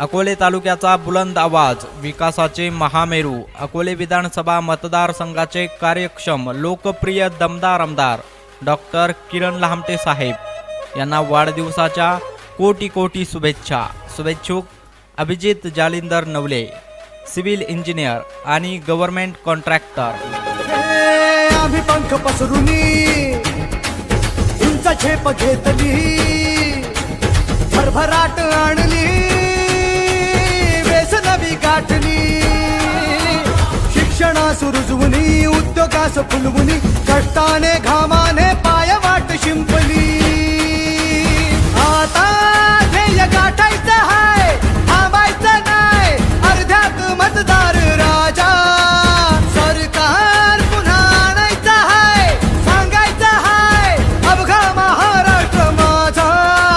अकोले तालुक्याचा बुलंद आवाज विकासाचे महामेरू अकोले विधानसभा मतदारसंघाचे कार्यक्षम लोकप्रिय दमदार आमदार डॉक्टर किरण लहामटे साहेब. यांना वाढदिवसाच्या कोटी कोटी शुभेच्छा. शुभेच्छुक अभिजित जालिंदर नवले सिव्हिल इंजिनियर आणि गव्हर्नमेंट कॉन्ट्रॅक्टर. आम्ही पंख पसरुनी झेप घेतली. भरभराट आणली. కాసు రుజువుని ఉద్యోగాసు పులువుని కష్టానే ఘామానే